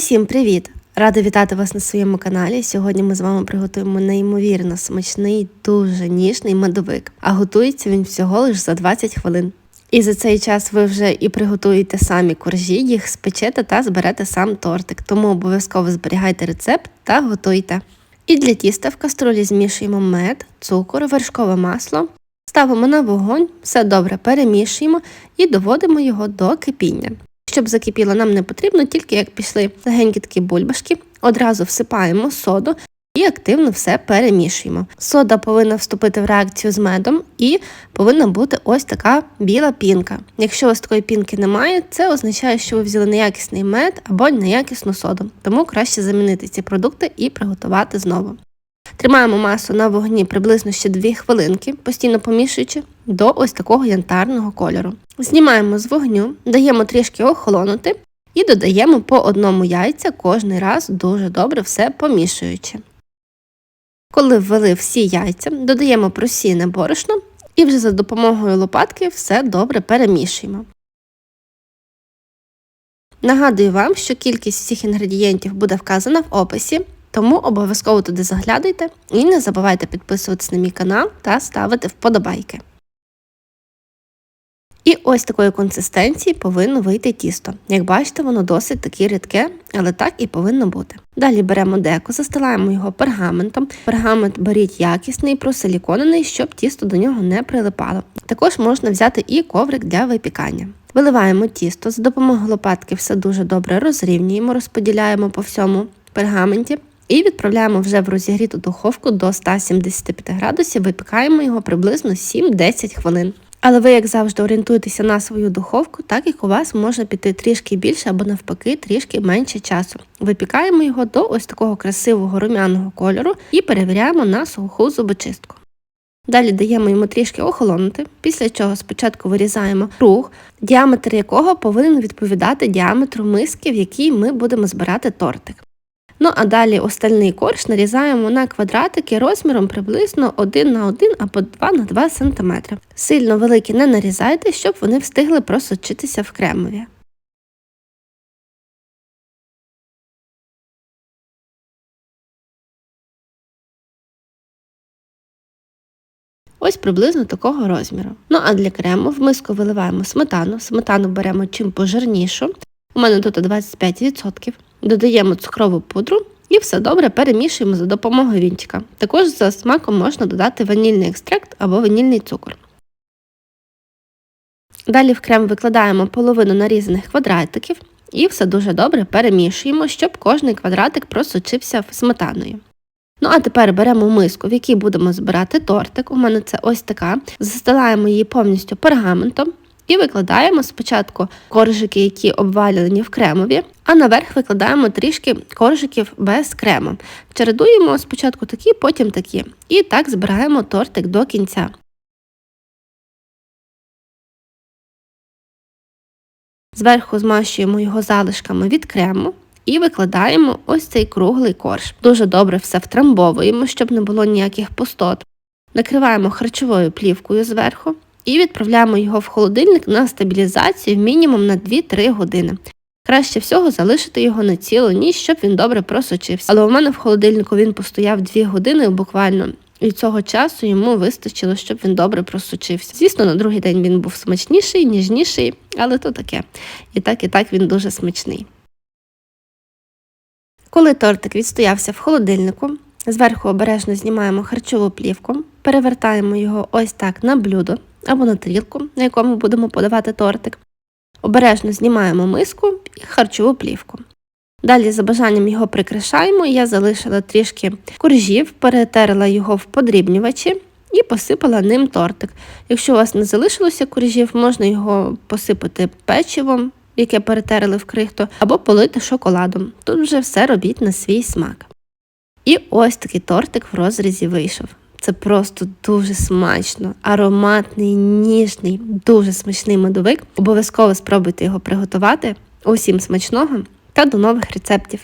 Усім привіт! Рада вітати вас на своєму каналі. Сьогодні ми з вами приготуємо неймовірно смачний, дуже ніжний медовик, а готується він всього лиш за 20 хвилин. І за цей час ви вже і приготуєте самі коржі, їх спечете та зберете сам тортик, тому обов'язково зберігайте рецепт та готуйте. І для тіста в каструлі змішуємо мед, цукор, вершкове масло, ставимо на вогонь, все добре перемішуємо і доводимо його до кипіння. Щоб закипіло, нам не потрібно, тільки як пішли легенькі такі бульбашки, одразу всипаємо соду і активно все перемішуємо. Сода повинна вступити в реакцію з медом і повинна бути ось така біла пінка. Якщо у вас такої пінки немає, це означає, що ви взяли неякісний мед або неякісну соду, тому краще замінити ці продукти і приготувати знову. Тримаємо масу на вогні приблизно ще 2 хвилинки, постійно помішуючи до ось такого янтарного кольору. Знімаємо з вогню, даємо трішки охолонути і додаємо по одному яйця кожний раз дуже добре все помішуючи. Коли ввели всі яйця, додаємо просійне борошно і вже за допомогою лопатки все добре перемішуємо. Нагадую вам, що кількість всіх інгредієнтів буде вказана в описі, тому обов'язково туди заглядуйте і не забувайте підписуватися на мій канал та ставити вподобайки. І ось такої консистенції повинно вийти тісто. Як бачите, воно досить таке рідке, але так і повинно бути. Далі беремо деко, застилаємо його пергаментом. Пергамент беріть якісний, просиліконений, щоб тісто до нього не прилипало. Також можна взяти і коврик для випікання. Виливаємо тісто, за допомогою лопатки все дуже добре розрівнюємо, розподіляємо по всьому пергаменті. І відправляємо вже в розігріту духовку до 175 градусів, випікаємо його приблизно 7-10 хвилин. Але ви, як завжди, орієнтуєтеся на свою духовку, так як у вас може піти трішки більше або навпаки трішки менше часу. Випікаємо його до ось такого красивого румяного кольору і перевіряємо на суху зубочистку. Далі даємо йому трішки охолонути, після чого спочатку вирізаємо круг, діаметр якого повинен відповідати діаметру миски, в якій ми будемо збирати тортик. Ну а далі остальний корж нарізаємо на квадратики розміром приблизно 1 на 1 або 2 на 2 см. Сильно великі не нарізайте, щоб вони встигли просочитися в кремові. Ось приблизно такого розміру. Ну а для крему в миску виливаємо сметану. Сметану беремо чим пожирнішу. У мене тут 25%. Додаємо цукрову пудру і все добре перемішуємо за допомогою вінчика. Також за смаком можна додати ванільний екстракт або ванільний цукор. Далі в крем викладаємо половину нарізаних квадратиків і все дуже добре перемішуємо, щоб кожний квадратик просочився сметаною. Ну, а тепер беремо миску, в якій будемо збирати тортик. У мене це ось така. Застилаємо її повністю пергаментом і викладаємо спочатку коржики, які обвалені в кремові, а наверх викладаємо трішки коржиків без крему. Чередуємо спочатку такі, потім такі. І так збираємо тортик до кінця. Зверху змащуємо його залишками від крему. І викладаємо ось цей круглий корж. Дуже добре все втрамбовуємо, щоб не було ніяких пустот. Накриваємо харчовою плівкою зверху і відправляємо його в холодильник на стабілізацію мінімум на 2-3 години. Краще всього залишити його на цілу ніч, щоб він добре просочився. Але у мене в холодильнику він постояв 2 години буквально, і цього часу йому вистачило, щоб він добре просочився. Звісно, на другий день він був смачніший, ніжніший, але то таке. І так, і так він дуже смачний. Коли тортик відстоявся в холодильнику, зверху обережно знімаємо харчову плівку, перевертаємо його ось так на блюдо або на тарілку, на якому будемо подавати тортик. Обережно знімаємо миску і харчову плівку. Далі, за бажанням його прикрашаємо, я залишила трішки коржів, перетерла його в подрібнювачі і посипала ним тортик. Якщо у вас не залишилося коржів, можна його посипати печивом, яке перетерли в крихту, або полити шоколадом. Тут вже все робіть на свій смак. І ось такий тортик в розрізі вийшов. Це просто дуже смачно, ароматний, ніжний, дуже смачний медовик. Обов'язково спробуйте його приготувати. Усім смачного та до нових рецептів!